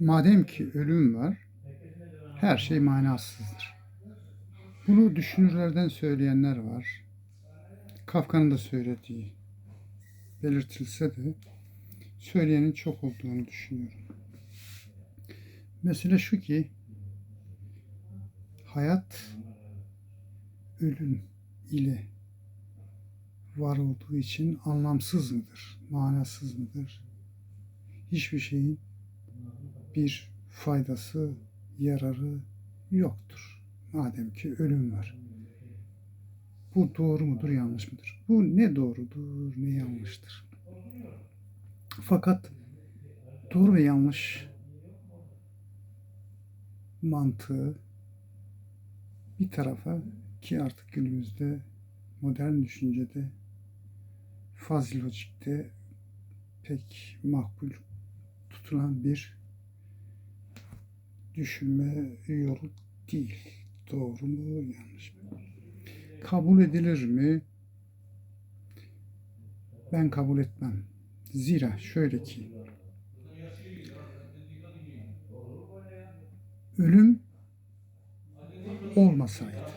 Madem ki ölüm var, her şey manasızdır. Bunu düşünürlerden söyleyenler var. Kafka'nın da söylediği belirtilse de söyleyenin çok olduğunu düşünüyorum. Mesele şu ki hayat ölüm ile var olduğu için anlamsız mıdır, manasız mıdır? Hiçbir şeyin bir faydası, yararı yoktur. Madem ki ölüm var. Bu doğru mudur, yanlış mıdır? Bu ne doğrudur, ne yanlıştır. Fakat doğru ve yanlış mantığı bir tarafa ki artık günümüzde modern düşüncede fazilojikte pek makbul tutulan bir düşünme yolu değil. Doğru mu, yanlış mı? Kabul edilir mi? Ben kabul etmem. Zira şöyle ki ölüm olmasaydı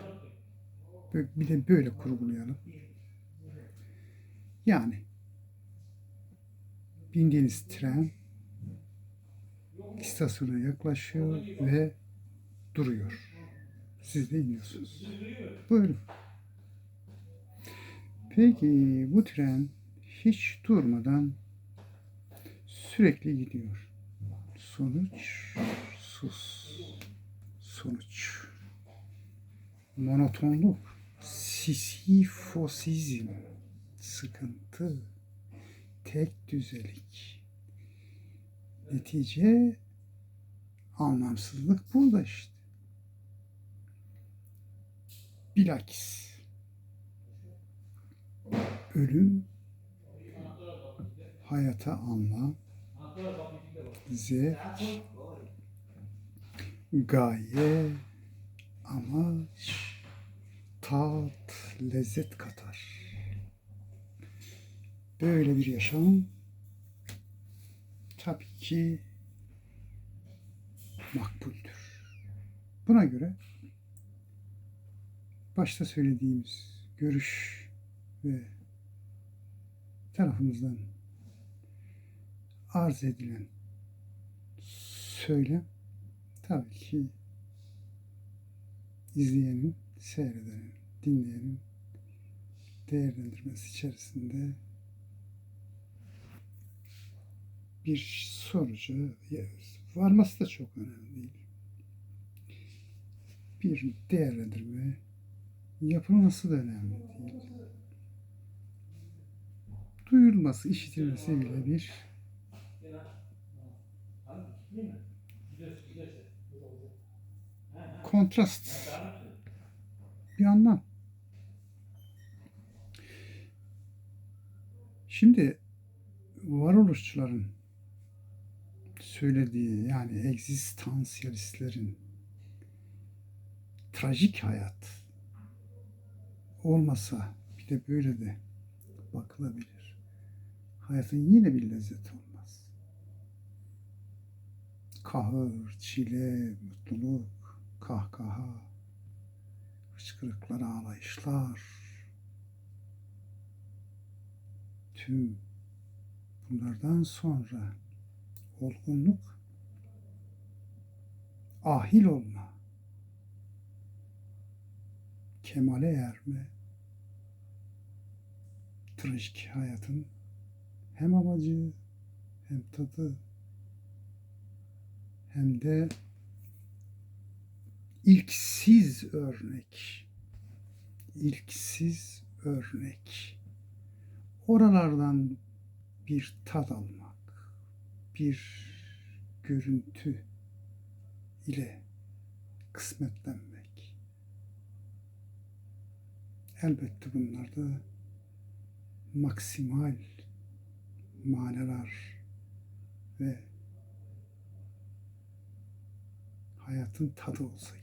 bir de böyle kurgulayalım. Yani bindiğiniz tren istasyona yaklaşıyor ve duruyor. Siz de iniyorsunuz. Bu ölüm. Peki bu tren hiç durmadan sürekli gidiyor. Sonuç sus. Sonuç monotonluk, sisifosizm, sıkıntı, tek düzelik. Netice anlamsızlık burada işte. Bilakis ölüm hayata anlam, zevk, gaye, amaç, tat, lezzet katar. Böyle bir yaşam tabii ki makbuldür. Buna göre başta söylediğimiz görüş ve tarafımızdan arz edilen söylem tabii ki izleyenin, seyredenin, dinleyenin değerlendirmesi içerisinde bir sonucu varması da çok önemli değil. Bir değerlendirme yapılması da önemli değil. Duyulması, işitilmesi bile bir kontrast bir anlam. Şimdi varoluşçuların söylediği yani egzistansiyalistlerin trajik hayat olmasa bir de böyle de bakılabilir. Hayatın yine bir lezzet olmaz. Kahır, çile, mutluluk, kahkaha, hıçkırıklar, ağlayışlar, tüm bunlardan sonra olgunluk, ahil olma, kemale erme, trajik hayatın hem amacı hem tadı hem de ilksiz örnek. İlksiz örnek. Oralardan bir tad almak, bir görüntü ile kısmetlenmek. Elbette bunlarda maksimal manalar ve hayatın tadı olsa